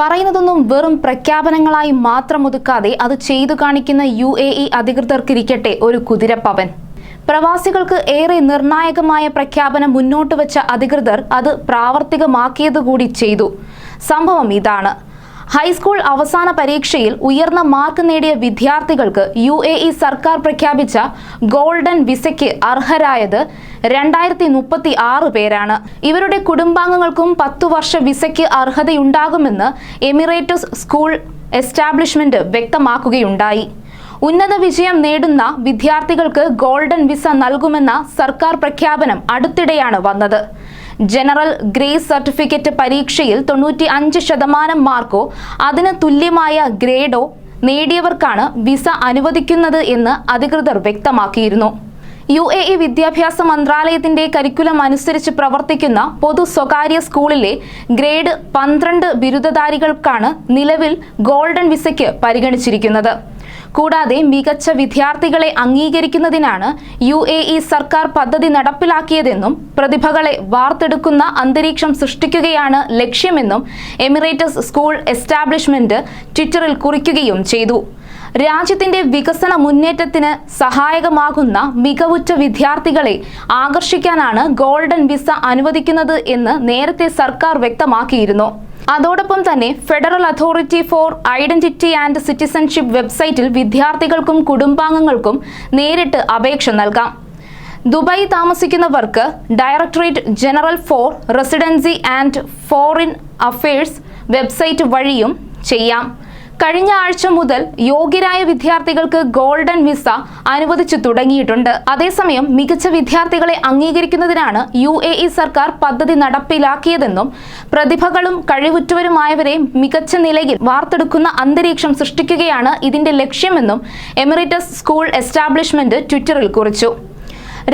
പറയുന്നതൊന്നും വെറും പ്രഖ്യാപനങ്ങളായി മാത്രം ഒതുക്കാതെ അത് ചെയ്തു കാണിക്കുന്ന യു എ ഇ അധികൃതർക്കിരിക്കട്ടെ ഒരു കുതിരപ്പവൻ. പ്രവാസികൾക്ക് ഏറെ നിർണായകമായ പ്രഖ്യാപനം മുന്നോട്ട് വെച്ച അധികൃതർ അത് പ്രാവർത്തികമാക്കിയതുകൂടി ചെയ്തു. സംഭവം ഇതാണ്. ഹൈസ്കൂൾ അവസാന പരീക്ഷയിൽ ഉയർന്ന മാർക്ക് നേടിയ വിദ്യാർത്ഥികൾക്ക് യു എ ഇ സർക്കാർ പ്രഖ്യാപിച്ച ഗോൾഡൻ വിസയ്ക്ക് അർഹരായത് രണ്ടായിരത്തി മുപ്പത്തി ആറ് പേരാണ്. ഇവരുടെ കുടുംബാംഗങ്ങൾക്കും പത്തു വർഷ വിസയ്ക്ക് അർഹതയുണ്ടാകുമെന്ന് എമിറേറ്റസ് സ്കൂൾ എസ്റ്റാബ്ലിഷ്മെന്റ് വ്യക്തമാക്കുകയുണ്ടായി. ഉന്നത വിജയം നേടുന്ന വിദ്യാർത്ഥികൾക്ക് ഗോൾഡൻ വിസ നൽകുമെന്ന സർക്കാർ പ്രഖ്യാപനം അടുത്തിടെയാണ് വന്നത്. ജനറൽ ഗ്രേസ് സർട്ടിഫിക്കറ്റ് പരീക്ഷയിൽ തൊണ്ണൂറ്റി അഞ്ച് ശതമാനം മാർക്കോ അതിന് തുല്യമായ ഗ്രേഡോ നേടിയവർക്കാണ് വിസ അനുവദിക്കുന്നത് എന്ന് അധികൃതർ വ്യക്തമാക്കിയിരുന്നു. യു എ ഇ വിദ്യാഭ്യാസ മന്ത്രാലയത്തിന്റെ കരിക്കുലം അനുസരിച്ച് പ്രവർത്തിക്കുന്ന പൊതു സ്വകാര്യ സ്കൂളിലെ ഗ്രേഡ് പന്ത്രണ്ട് ബിരുദധാരികൾക്കാണ് നിലവിൽ ഗോൾഡൻ വിസയ്ക്ക് പരിഗണിച്ചിരിക്കുന്നത്. കൂടാതെ മികച്ച വിദ്യാർത്ഥികളെ അംഗീകരിക്കുന്നതിനാണ് യു എ ഇ സർക്കാർ പദ്ധതി നടപ്പിലാക്കിയതെന്നും പ്രതിഭകളെ വാർത്തെടുക്കുന്ന അന്തരീക്ഷം സൃഷ്ടിക്കുകയാണ് ലക്ഷ്യമെന്നും എമിറേറ്റസ് സ്കൂൾ എസ്റ്റാബ്ലിഷ്മെന്റ് ട്വിറ്ററിൽ കുറിക്കുകയും ചെയ്തു. രാജ്യത്തിന്റെ വികസന മുന്നേറ്റത്തിന് സഹായകമാകുന്ന മികവുറ്റ വിദ്യാർത്ഥികളെ ആകർഷിക്കാനാണ് ഗോൾഡൻ വിസ അനുവദിക്കുന്നത് എന്ന് നേരത്തെ സർക്കാർ വ്യക്തമാക്കിയിരുന്നു. അതോടൊപ്പം തന്നെ federal authority for identity and citizenship വെബ്സൈറ്റിൽ വിദ്യാർത്ഥികൾക്കും കുടുംബാംഗങ്ങൾക്കും നേരിട്ട് അപേക്ഷ നൽകാം. ദുബായി താമസിക്കുന്നവർക്ക് directorate general for residency and foreign affairs website വഴിയും ചെയ്യാം. കഴിഞ്ഞ ആഴ്ച മുതൽ യോഗ്യരായ വിദ്യാർത്ഥികൾക്ക് ഗോൾഡൻ വിസ അനുവദിച്ചു തുടങ്ങിയിട്ടുണ്ട്. അതേസമയം മികച്ച വിദ്യാർത്ഥികളെ അംഗീകരിക്കുന്നതിനാണ് യു എ ഇ സർക്കാർ പദ്ധതി നടപ്പിലാക്കിയതെന്നും പ്രതിഭകളും കഴിവുറ്റവരുമായവരെ മികച്ച നിലയിൽ വാർത്തെടുക്കുന്ന അന്തരീക്ഷം സൃഷ്ടിക്കുകയാണ് ഇതിന്റെ ലക്ഷ്യമെന്നും എമിറേറ്റസ് സ്കൂൾ എസ്റ്റാബ്ലിഷ്മെന്റ് ട്വിറ്ററിൽ കുറിച്ചു.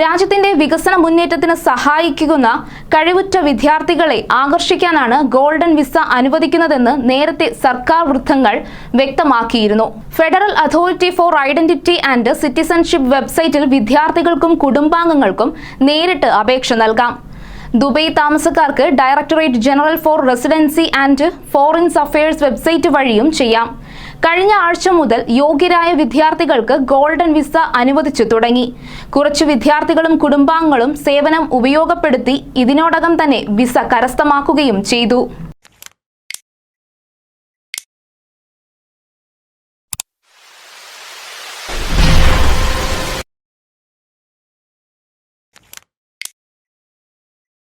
രാജ്യത്തിന്റെ വികസന മുന്നേറ്റത്തിന് സഹായിക്കുന്ന കഴിവുറ്റ വിദ്യാർത്ഥികളെ ആകർഷിക്കാനാണ് ഗോൾഡൻ വിസ അനുവദിക്കുന്നതെന്ന് നേരത്തെ സർക്കാർ വൃത്തങ്ങൾ വ്യക്തമാക്കിയിരുന്നു. Federal authority for identity and citizenship വെബ്സൈറ്റിൽ വിദ്യാർത്ഥികൾക്കും കുടുംബാംഗങ്ങൾക്കും നേരിട്ട് അപേക്ഷ നൽകാം. Dubai താമസക്കാർക്ക് directorate general for residency and foreign affairs website വഴിയും ചെയ്യാം. കഴിഞ്ഞ ആഴ്ച മുതൽ യോഗ്യരായ വിദ്യാർത്ഥികൾക്ക് ഗോൾഡൻ വിസ അനുവദിച്ചു തുടങ്ങി. കുറച്ച് വിദ്യാർത്ഥികളും കുടുംബാംഗങ്ങളും സേവനം ഉപയോഗപ്പെടുത്തി ഇതിനോടകം തന്നെ വിസ കരസ്ഥമാക്കുകയും ചെയ്തു.